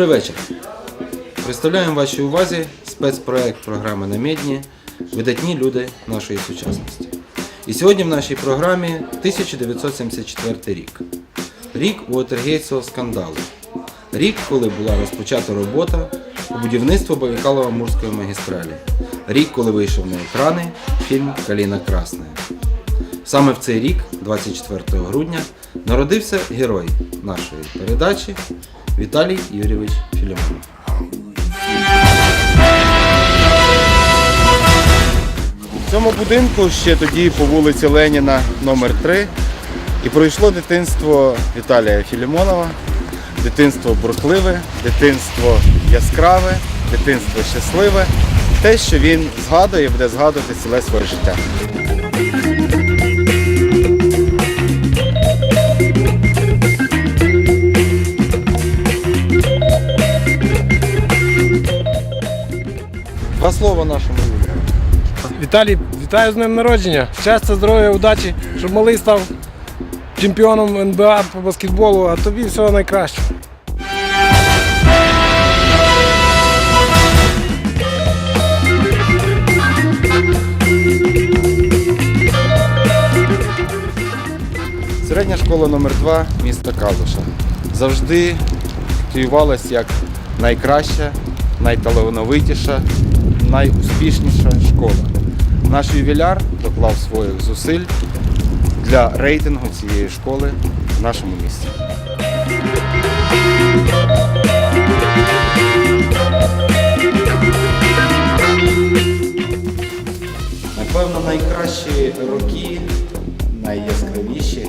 Добрий вечір. Представляємо вашій увазі спецпроект програми Намедні Видатні люди нашої сучасності. І сьогодні в нашій програмі 1974 рік. Рік Уотергейтського скандалу. Рік, коли була розпочата робота у будівництво Байкалово-Амурської магістралі. Рік, коли вийшов на екрани фільм Каліна Красна. Саме в цей рік, 24 грудня, народився герой нашої передачі Віталій Юрійович Філімонов. В цьому будинку ще тоді по вулиці Леніна номер 3 і пройшло дитинство Віталія Філімонова, дитинство бурхливе, дитинство яскраве, дитинство щасливе, те, що він згадує буде згадувати ціле своє життя. Два слова нашому Юрію. Віталій, вітаю з днем народження. Щастя, здоров'я, удачі, щоб малий став чемпіоном НБА по баскетболу, а тобі всього найкращого. Середня школа номер 2 міста Калуша. Завжди тюювалась як найкраща, найталановитіша, найуспішніша школа. Наш ювіляр доклав своїх зусиль для рейтингу цієї школи в нашому місті. Напевно, найкращі роки, найяскравіші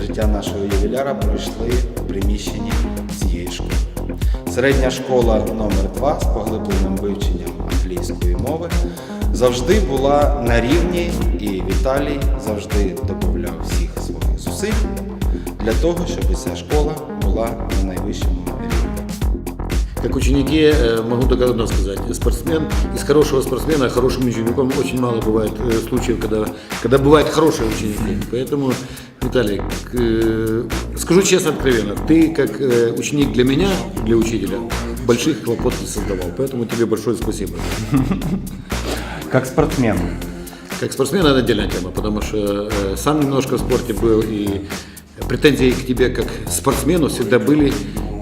життя нашого ювіляра пройшли в приміщенні цієї школи. Середня школа номер 2 з поглибленим вивченням англійської мови завжди була на рівні, і Віталій завжди додавав всіх своїх зусиль для того, щоб ця школа була на найвищому рівні. Как ученики э, могу только одно сказать. Спортсмен, из хорошего спортсмена хорошим учеником очень мало бывает э, случаев, когда, когда бывают хорошие ученики. Поэтому, Виталий, к- э, скажу честно, откровенно, ты как э, ученик для меня, для учителя, больших хлопот не создавал. Поэтому тебе большое спасибо. Як спортсмен. Как спортсмен это отдельная тема, потому что э, сам немножко в спорте был, и претензии к тебе как спортсмену всегда были,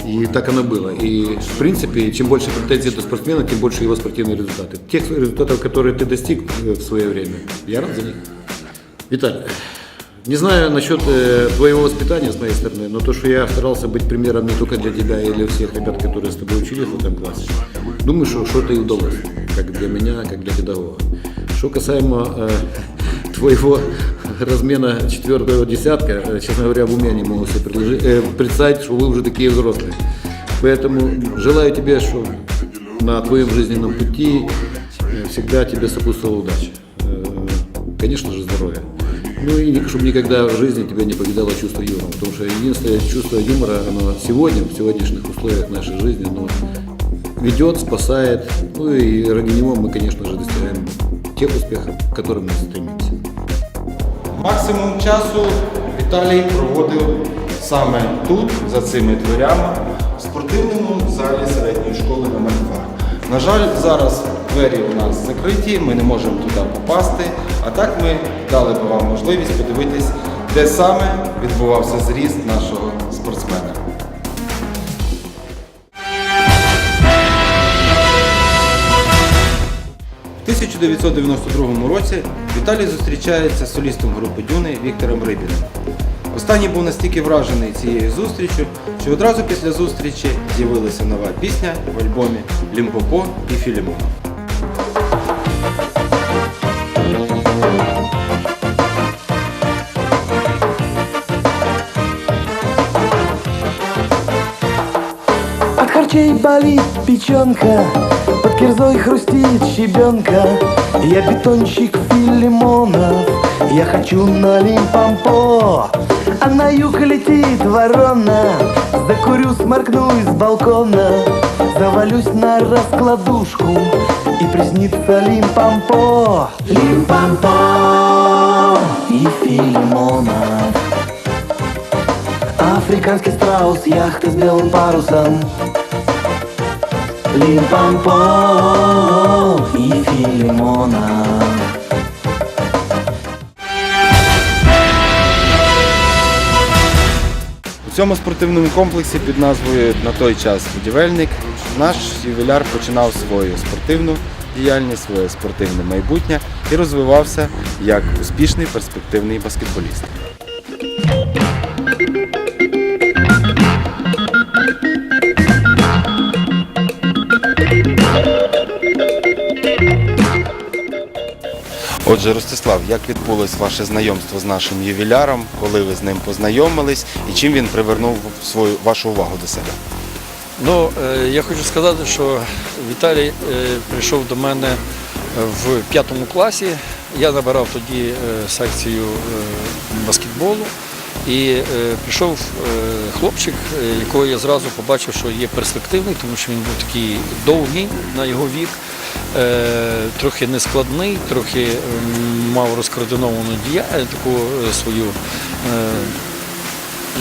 и так оно было. И в принципе, чем больше претензий до спортсмена, тем больше его спортивные результаты. Тех результатов, которые ты достиг э, в свое время, я рад за них. Виталий, не знаю насчет э, твоего воспитания с моей стороны, но то, что я старался быть примером не только для тебя и для всех ребят, которые с тобой учились в этом классе, думаю, что что-то и удалось, как для меня, как для педагога. Что касаемо э, твоего размена четвертого десятка, э, честно говоря, в уме не могу себе э, представить, что вы уже такие взрослые. Поэтому желаю тебе, что на твоем жизненном пути э, всегда тебе сопутствовала удача. Э, Конечно же, здоровье. Ну и чтобы никогда в жизни тебя не покидало чувство юмора. Потому что единственное чувство юмора, оно сегодня, в сегодняшних условиях нашей жизни, оно ведет, спасает. Ну и ради него мы, конечно же, достигаем тех успехов, к которым мы стремимся. Максимум часу Віталій проводив саме тут, за цими дверями, в спортивному залі середньої школи номер 2 На жаль, зараз двері у нас закриті, ми не можемо туди попасти, а так ми дали би вам можливість подивитись, де саме відбувався зріст нашого спортсмена. В 1992 році Віталій зустрічається з солістом групи Дюни Віктором Рибіним. Останній був настільки вражений цією зустрічю, що одразу після зустрічі з'явилася нова пісня в альбомі Лімпопо і Філімонов. Харчей болит печенка, под кирзой хрустит щебенка. Я бетонщик Филимонов, я хочу на лимпомпо. А на юг летит ворона, закурю, сморкнусь с балкона. Завалюсь на раскладушку и приснится лимпомпо. Лимпомпо и Филимонов. Африканский страус, яхта с белым парусом Лимпомпо и Филимона. У цьому спортивному комплексі під назвою на той час будівельник наш ювіляр починав свою спортивну діяльність, своє спортивне майбутнє і розвивався як успішний перспективний баскетболіст. Отже, Ростислав, як відбулось ваше знайомство з нашим ювіляром, коли ви з ним познайомились і чим він привернув свою вашу увагу до себе? Ну, е, я хочу сказати, що Віталій е, прийшов до мене в п'ятому класі. Я набирав тоді е, секцію баскетболу. І прийшов хлопчик, якого я зразу побачив, що є перспективний, тому що він був такий довгий на його вік, трохи нескладний, трохи мав розкоординовану дія, е, таку е, свою е,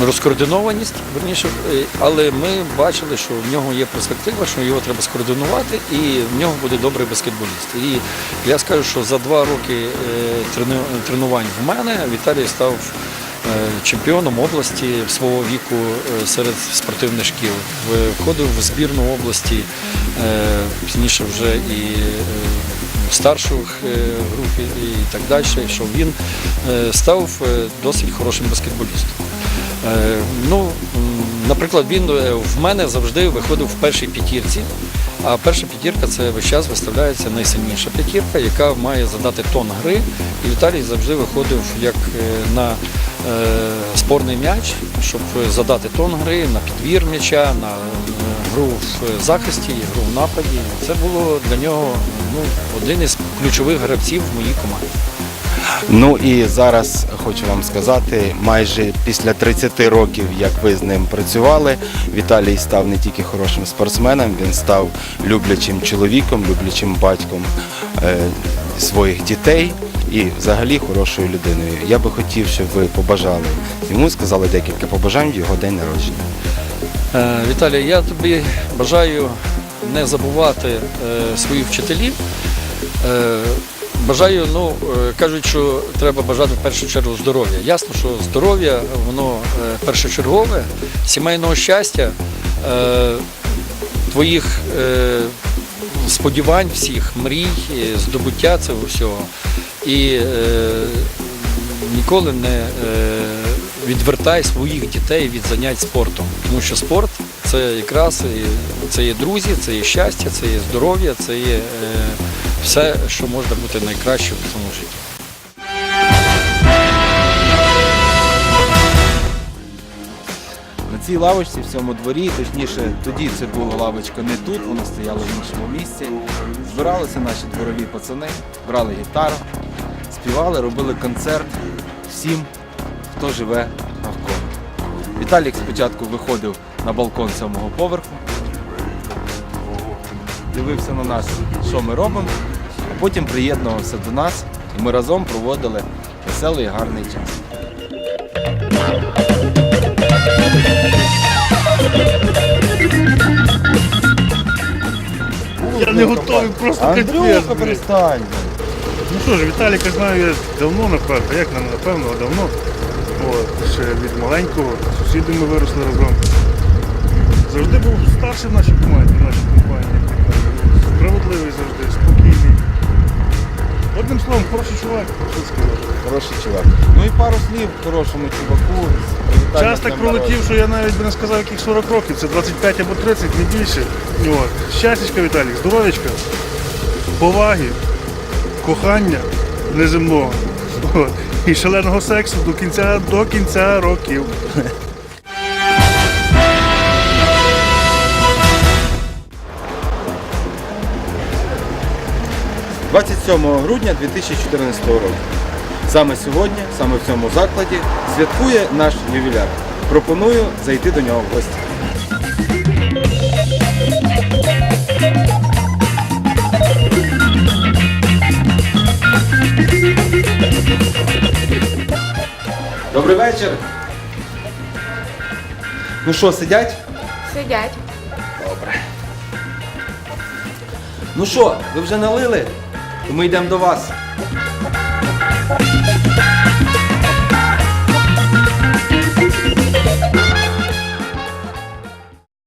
розкоординованість, верніше, е, але ми бачили, що в нього є перспектива, що його треба скоординувати, і в нього буде добрий баскетболіст. І я скажу, що за два роки е, трену- тренувань в мене Віталій став е, чемпіоном області свого віку е, серед спортивних шкіл. Входив в збірну області, е, пізніше вже і е, в старших е, групі і так далі, що він е, став е, досить хорошим баскетболістом. Е, Ну, наприклад, він е, в мене завжди виходив в першій п'ятірці. А перша п'ятірка це весь час виставляється найсильніша п'ятірка, яка має задати тон гри. І Віталій завжди виходив як е, на е, спорний м'яч, щоб задати тон гри, на підвір м'яча, на е, гру в захисті, гру в нападі. Це було для нього ну, один із ключових гравців в моїй команді. Ну і зараз хочу вам сказати, майже після 30 років, як ви з ним працювали, Віталій став не тільки хорошим спортсменом, він став люблячим чоловіком, люблячим батьком е, своїх дітей і взагалі хорошою людиною. Я би хотів, щоб ви побажали йому, сказали декілька побажань в його день народження. Е, Віталій, я тобі бажаю не забувати е, своїх вчителів. Е, Бажаю, ну кажуть, що треба бажати в першу чергу здоров'я. Ясно, що здоров'я воно першочергове, сімейного щастя, твоїх сподівань всіх, мрій, е, здобуття цього всього. І е, ніколи не е, відвертай своїх дітей від занять спортом. Тому що спорт це якраз це є друзі, це є щастя, це є здоров'я, це є е, все, що можна бути найкраще в цьому житті. Цій лавочці в цьому дворі, точніше, тоді це була лавочка не тут, вона стояла в іншому місці. Збиралися наші дворові пацани, брали гітару, співали, робили концерт всім, хто живе навколо. Віталік спочатку виходив на балкон сьомого поверху, дивився на нас, що ми робимо, а потім приєднувався до нас, і ми разом проводили веселий і гарний час. Я не готовий просто Андрюха, капець. перестань! Ну що ж, Віталіка знаю я давно, напевно, як нам, напевно, давно. От, ще від маленького, з сусідами виросли разом. Завжди був старший в нашій команді, в нашій компанії. Справедливий завжди, спокійний. Одним словом, хороший чувак, що сказати. Хороший чувак. Ну і пару слів хорошому чуваку. Час так пролетів, що я навіть би не сказав, яких 40 років. Це 25 або 30, не більше. От. Щастячка, Віталік, здоров'ячка, поваги, кохання неземного. От. І шаленого сексу до кінця, до кінця років. 27 грудня 2014 року. Саме сьогодні, саме в цьому закладі, святкує наш ювіляр. Пропоную зайти до нього в гості. Добрий вечір. Ну що, сидять? Сидять. Добре. Ну що, ви вже налили? Ми йдемо до вас.